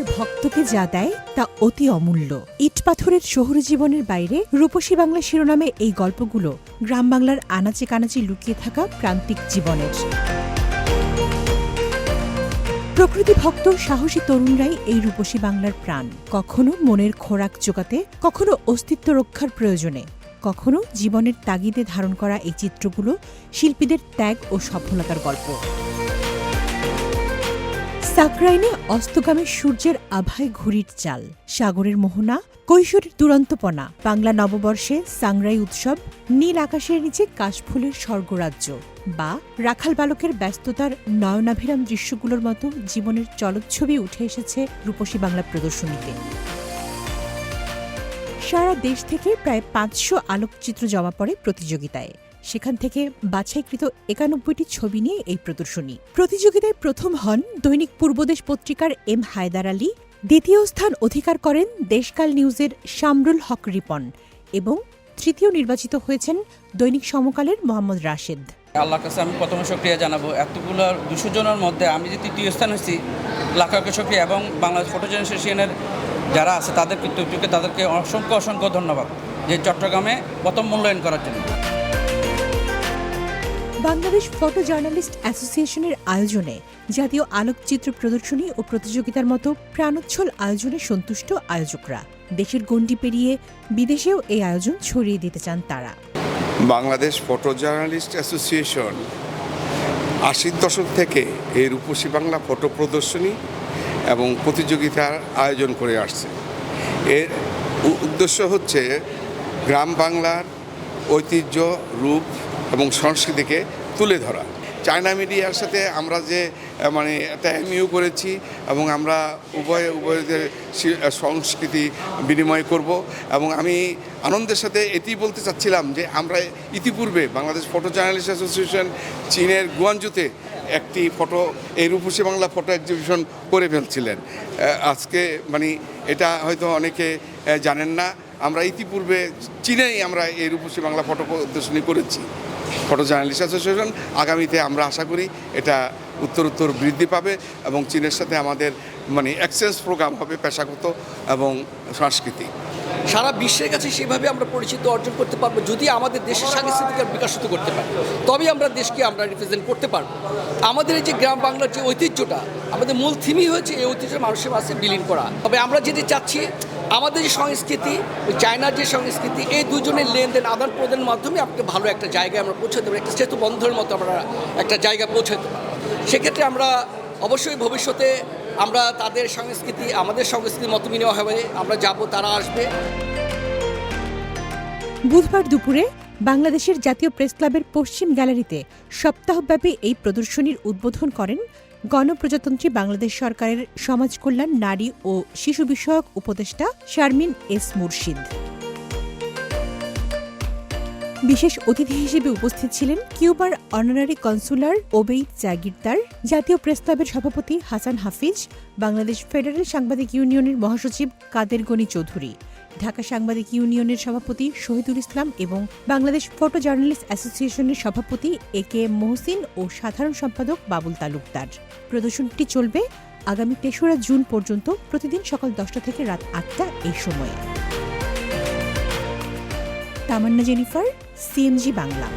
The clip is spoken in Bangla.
তার ভক্তকে যা দেয় তা অতি অমূল্য। ইট পাথরের শহুরে জীবনের বাইরে রূপসী বাংলা শিরোনামে এই গল্পগুলো গ্রাম বাংলার আনাচে কানাচে লুকিয়ে থাকা প্রান্তিক জীবনের। প্রকৃতি ভক্ত সাহসী তরুণরাই এই রূপসী বাংলার প্রাণ। কখনো মনের খোরাক জোগাতে, কখনো অস্তিত্ব রক্ষার প্রয়োজনে, কখনো জীবনের তাগিদে ধারণ করা এই চিত্রগুলো শিল্পীদের ত্যাগ ও সফলতার গল্প। সাকরাইনে অস্তগামী সূর্যের আভায় ঘুড়ির চাল, সাগরের মোহনা, কৈশোরের দুরন্তপনা, বাংলা নববর্ষে সাংরাই উৎসব, নীল আকাশের নিচে কাশফুলের স্বর্গরাজ্য বা রাখাল বালকের ব্যস্ততার নয়নাভিরাম দৃশ্যগুলোর মতো জীবনের চলচ্ছবি উঠে এসেছে রূপসী বাংলা প্রদর্শনীতে। সারা দেশ থেকে প্রায় পাঁচশো আলোকচিত্র জমা পড়ে প্রতিযোগিতায়। সেখান থেকে বাছাইকৃত একানব্বইটি ছবি নিয়ে এই প্রদর্শনী। প্রতিযোগিতায় প্রথম হন দৈনিক পূর্বদেশ পত্রিকার এম হায়দার আলী, দ্বিতীয় স্থান অধিকার করেন দেশকাল নিউজের শামরুল হক রিপন এবং তৃতীয় নির্বাচিত হয়েছেন দৈনিক সমকালের মোহাম্মদ রাশেদ। আল্লাহর কাছে আমি প্রথমে সক্রিয়া জানাব, এতগুলো দুশো জনের মধ্যে আমি যে তৃতীয় স্থান হয়েছি লাখ লাখ সক্রিয়া এবং বাংলাদেশ ফটো জেনারেশনের যারা আছে তাদের কৃতজ্ঞকে তাদেরকে অসংখ্য অসংখ্য ধন্যবাদ যে চট্টগ্রামে প্রথম মূল্যায়ন করার জন্য। বাংলাদেশ ফটো জার্নালিস্ট অ্যাসোসিয়েশনের আয়োজনে জাতীয় আলোকচিত্র প্রদর্শনী ও প্রতিযোগিতার মতো প্রাণোচ্ছল আয়োজনে সন্তুষ্ট আয়োজকরা। দেশের গণ্ডি পেরিয়ে বিদেশেও এই আয়োজন ছড়িয়ে দিতে চান তারা। বাংলাদেশ ফটো জার্নালিস্ট অ্যাসোসিয়েশন আশির দশক থেকে এই রূপসী বাংলা ফটো প্রদর্শনী এবং প্রতিযোগিতার আয়োজন করে আসছে। এর উদ্দেশ্য হচ্ছে গ্রাম বাংলার ঐতিহ্য, রূপ এবং সংস্কৃতিকে তুলে ধরা। চায়না মিডিয়ার সাথে আমরা যে মানে একটা এমইউ করেছি এবং আমরা উভয়ে, উভয়দের সংস্কৃতি বিনিময় করব এবং আমি আনন্দের সাথে এটি বলতে চাচ্ছিলাম যে, আমরা ইতিপূর্বে বাংলাদেশ ফটো জার্নালিস্ট অ্যাসোসিয়েশন চীনের গুয়ানজুতে একটি ফটো, এই রূপসী বাংলা ফটো এক্সিবিশন করে ফেলছিলেন। আজকে মানে এটা হয়তো অনেকে জানেন না। আমরা ইতিপূর্বে চীনেই আমরা এই রূপসী বাংলা ফটো প্রদর্শনী করেছি। ফটো জার্নালিস্ট অ্যাসোসিয়েশন আগামীতে আমরা আশা করি এটা উত্তর উত্তর বৃদ্ধি পাবে এবং চীনের সাথে আমাদের মানে এক্সচেঞ্জ প্রোগ্রাম হবে পেশাগত এবং সাংস্কৃতিক। সারা বিশ্বের কাছে সেভাবে আমরা পরিচিত অর্জন করতে পারব যদি আমাদের দেশের সাংস্কৃতিক বিকাশিত করতে পারি। তবেই আমরা দেশকে আমরা রিপ্রেজেন্ট করতে পারব। আমাদের এই যে গ্রাম বাংলার যে ঐতিহ্যটা আমাদের মূল থিমই হয়েছে এই ঐতিহ্য মানুষের মাঝে বিলীন করা। তবে আমরা যেটি চাচ্ছি আমাদের যে সংস্কৃতি চায়নার যে সংস্কৃতি, এই দুজনের লেনদেন আদান প্রদানের মাধ্যমে আপনাকে ভালো একটা জায়গায় আমরা পৌঁছাতে পারি, একটা সেতু বন্ধনের মতো আমরা একটা জায়গায় পৌঁছাতে পারি। সেক্ষেত্রে আমরা অবশ্যই ভবিষ্যতে আমরা তাদের সংস্কৃতি, আমাদের সংস্কৃতির মতো বিনিময় হবে, আমরা যাব, তারা আসবে। বুধবার দুপুরে বাংলাদেশের জাতীয় প্রেস ক্লাবের পশ্চিম গ্যালারিতে সপ্তাহব্যাপী এই প্রদর্শনীর উদ্বোধন করেন গণপ্রজাতন্ত্রী বাংলাদেশ সরকারের সমাজ কল্যাণ, নারী ও শিশু বিষয়ক উপদেষ্টা শারমিন এস মুর্শিদ। বিশেষ অতিথি হিসেবে উপস্থিত ছিলেন কিউবার অনারারি কনসুলার ওবেই জাগিরদার, জাতীয় প্রেস ক্লাবের সভাপতি হাসান হাফিজ, বাংলাদেশ ফেডারেল সাংবাদিক ইউনিয়নের মহাসচিব কাদের গনি চৌধুরী ঢাকা সাংবাদিক ইউনিয়নের সভাপতি শহীদুল ইসলাম এবং বাংলাদেশ ফটো জার্নালিস্ট অ্যাসোসিয়েশনের সভাপতি এ কে মোহসিন ও সাধারণ সম্পাদক বাবুল তালুকদার। প্রদর্শনটি চলবে আগামী তেসরা জুন পর্যন্ত প্রতিদিন সকাল দশটা থেকে রাত আটটা এই সময়ে। Tamanna Jennifer, CMG Bangla.